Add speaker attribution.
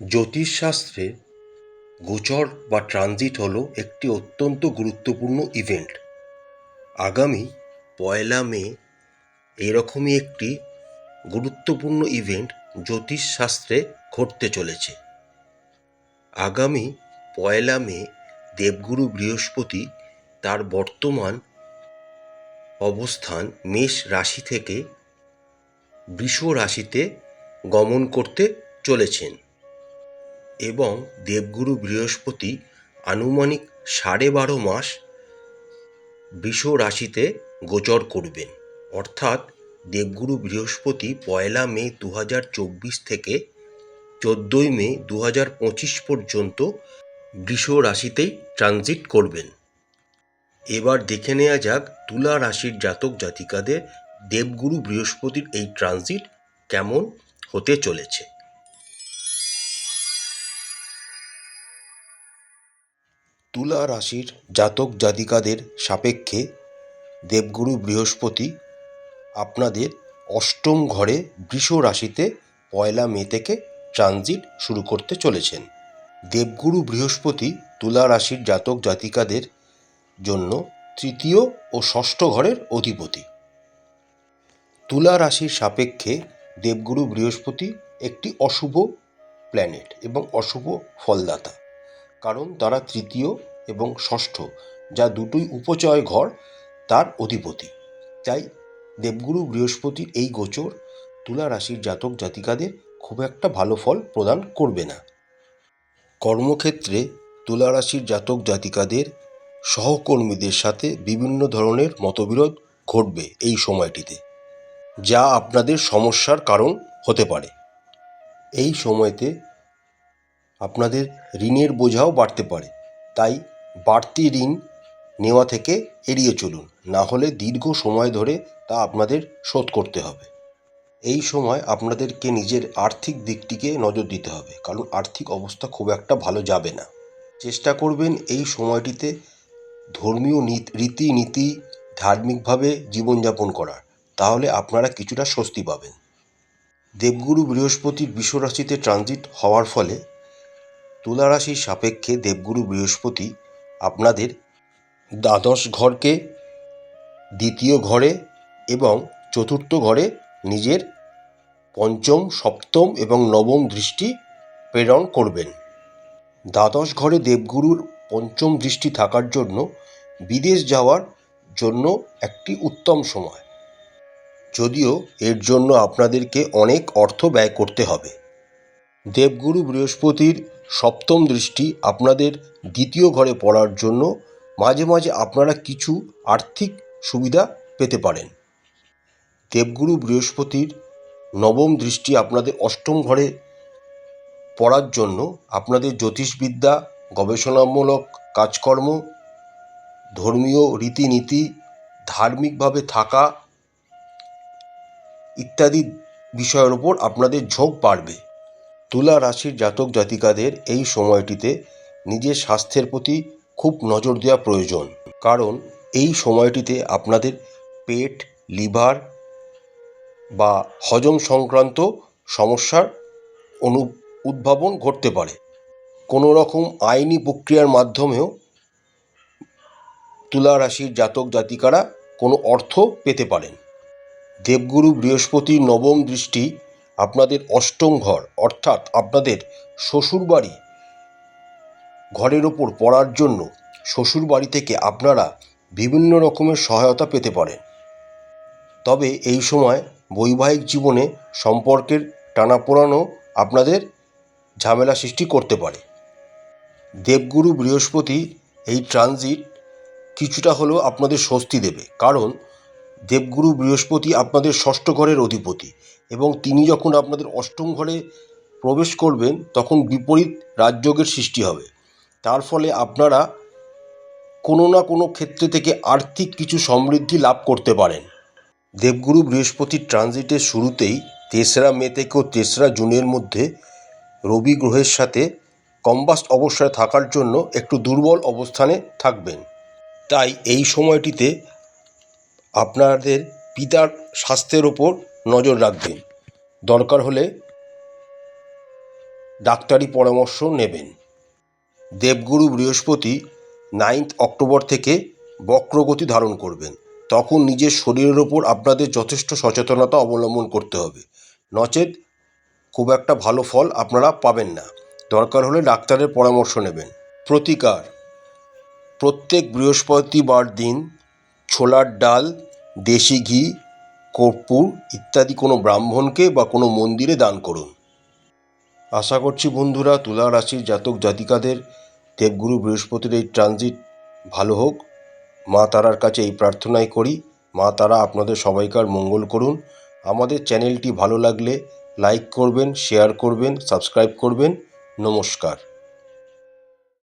Speaker 1: জ্যোতিষশাস্ত্রে গোচর বা ট্রানজিট হলো একটি অত্যন্ত গুরুত্বপূর্ণ ইভেন্ট আগামী পয়লা মে এরকমই একটি গুরুত্বপূর্ণ ইভেন্ট জ্যোতিষশাস্ত্রে ঘটতে চলেছে। আগামী পয়লা মে দেবগুরু বৃহস্পতি তার বর্তমান অবস্থান মেষ রাশি থেকে বৃষ রাশিতে গমন করতে চলেছেন। এবং দেবগুরু বৃহস্পতি আনুমানিক সাড়ে বারো মাস বৃষ রাশিতে গোচর করবেন। অর্থাৎ দেবগুরু বৃহস্পতি পয়লা মে দু হাজার চব্বিশ থেকে চোদ্দোই মে দু হাজার পঁচিশ পর্যন্ত বৃষ রাশিতেই ট্রানজিট করবেন। এবার দেখে নেওয়া যাক তুলা রাশির জাতক জাতিকাদের দেবগুরু বৃহস্পতির এই ট্রানজিট কেমন হতে চলেছে। তুলা রাশির জাতক জাতিকাদের সাপেক্ষে দেবগুরু বৃহস্পতি আপনাদের অষ্টম ঘরে বৃষ রাশিতে পয়লা মে থেকে ট্রানজিট শুরু করতে চলেছেন। দেবগুরু বৃহস্পতি তুলা রাশির জাতক জাতিকাদের জন্য তৃতীয় ও ষষ্ঠ ঘরের অধিপতি। তুলা রাশির সাপেক্ষে দেবগুরু বৃহস্পতি একটি অশুভ প্ল্যানেট এবং অশুভ ফলদাতা। কারণ তারা তৃতীয় এবং ষষ্ঠ, যা দুটোই উপচয় ঘর তার অধিপতি। তাই দেবগুরু বৃহস্পতির এই গোচর তুলা রাশির জাতক জাতিকাদের খুব একটা ভালো ফল প্রদান করবে না। কর্মক্ষেত্রে তুলা রাশির জাতক জাতিকাদের সহকর্মীদের সাথে বিভিন্ন ধরনের মতবিরোধ ঘটবে এই সময়টিতে, যা আপনাদের সমস্যার কারণ হতে পারে। এই সময়তে আপনাদের ঋণের বোঝাও বাড়তে পারে। তাই বাড়তি ঋণ নেওয়া থেকে এড়িয়ে চলুন, না হলে দীর্ঘ সময় ধরে তা আপনাদের শোধ করতে হবে। এই সময় আপনাদেরকে নিজের আর্থিক দিকটিকে নজর দিতে হবে, কারণ আর্থিক অবস্থা খুব একটা ভালো যাবে না। চেষ্টা করবেন এই সময়টিতে ধর্মীয় নীত- রীতিনীতি, ধার্মিকভাবে জীবনযাপন করার, তাহলে আপনারা কিছুটা স্বস্তি পাবেন। দেবগুরু বৃহস্পতির বিশ্বরাশিতে ট্রানজিট হওয়ার ফলে তুলা রাশির সাপেক্ষে দেবগুরু বৃহস্পতি আপনাদের দ্বাদশ ঘরকে, দ্বিতীয় ঘরে এবং চতুর্থ ঘরে নিজের পঞ্চম, সপ্তম এবং নবম দৃষ্টি প্রেরণ করবেন। দ্বাদশ ঘরে দেবগুরুর পঞ্চম দৃষ্টি থাকার জন্য বিদেশ যাওয়ার জন্য একটি উত্তম সময়। যদিও এর জন্য আপনাদেরকে অনেক অর্থ ব্যয় করতে হবে। দেবগুরু বৃহস্পতির সপ্তম দৃষ্টি আপনাদের দ্বিতীয় ঘরে পড়ার জন্য মাঝে মাঝে আপনারা কিছু আর্থিক সুবিধা পেতে পারেন। দেবগুরু বৃহস্পতির নবম দৃষ্টি আপনাদের অষ্টম ঘরে পড়ার জন্য আপনাদের জ্যোতিষবিদ্যা, গবেষণামূলক কাজকর্ম, ধর্মীয় রীতিনীতি, ধার্মিকভাবে থাকা ইত্যাদি বিষয়ের ওপর আপনাদের ঝোঁক বাড়বে। তুলা রাশির জাতক জাতিকাদের এই সময়টিতে নিজের স্বাস্থ্যের প্রতি খুব নজর দেওয়া প্রয়োজন। কারণ এই সময়টিতে আপনাদের পেট, লিভার বা হজম সংক্রান্ত সমস্যার অনু উদ্ভাবন ঘটতে পারে। কোনো রকম আইনি প্রক্রিয়ার মাধ্যমেও তুলা রাশির জাতক জাতিকারা কোনো অর্থ পেতে পারেন। দেবগুরু বৃহস্পতির নবম দৃষ্টি আপনাদের অষ্টম ঘর, অর্থাৎ আপনাদের শ্বশুরবাড়ি ঘরের ওপর পড়ার জন্য শ্বশুরবাড়ি থেকে আপনারা বিভিন্ন রকমের সহায়তা পেতে পারেন। তবে এই সময় বৈবাহিক জীবনে সম্পর্কের টানাপোড়ানো আপনাদের ঝামেলা সৃষ্টি করতে পারে। দেবগুরু বৃহস্পতি এই ট্রানজিট কিছুটা হলেও আপনাদের স্বস্তি দেবে, কারণ দেবগুরু বৃহস্পতি আপনাদের ষষ্ঠ ঘরের অধিপতি এবং তিনি যখন আপনাদের অষ্টম ঘরে প্রবেশ করবেন, তখন বিপরীত রাজযোগের সৃষ্টি হবে। তার ফলে আপনারা কোনো না কোনো ক্ষেত্রে থেকে আর্থিক কিছু সমৃদ্ধি লাভ করতে পারেন। দেবগুরু বৃহস্পতির ট্রানজিটের শুরুতেই তেসরা মে থেকে ও তেসরা জুনের মধ্যে রবি গ্রহের সাথে কম্বাস্ট অবস্থায় থাকার জন্য একটু দুর্বল অবস্থানে থাকবেন। তাই এই সময়টিতে আপনাদের পিতার স্বাস্থ্যের ওপর নজর রাখবেন। দরকার হলে ডাক্তারি পরামর্শ নেবেন। দেবগুরু বৃহস্পতি নাইন্থ অক্টোবর থেকে বক্রগতি ধারণ করবেন। তখন নিজের শরীরের ওপর আপনাদের যথেষ্ট সচেতনতা অবলম্বন করতে হবে। নচেত খুব একটা ভালো ফল আপনারা পাবেন না। দরকার হলে ডাক্তারের পরামর্শ নেবেন। প্রতিকার। প্রত্যেক বৃহস্পতিবার দিন ছোলার ডাল, দেশি ঘি, কর্পূর ইত্যাদি কোনো ব্রাহ্মণকে বা কোনো মন্দিরে দান করুন। আশা করছি বন্ধুরা, তুলা রাশির জাতক জাতিকাদের দেবগুরু বৃহস্পতির এই ট্রানজিট ভালো হোক। মা তারার কাছে এই প্রার্থনাই করি। মা তারা আপনাদের সবাইকার মঙ্গল করুন। আমাদের চ্যানেলটি ভালো লাগলে লাইক করবেন, শেয়ার করবেন, সাবস্ক্রাইব করবেন। নমস্কার।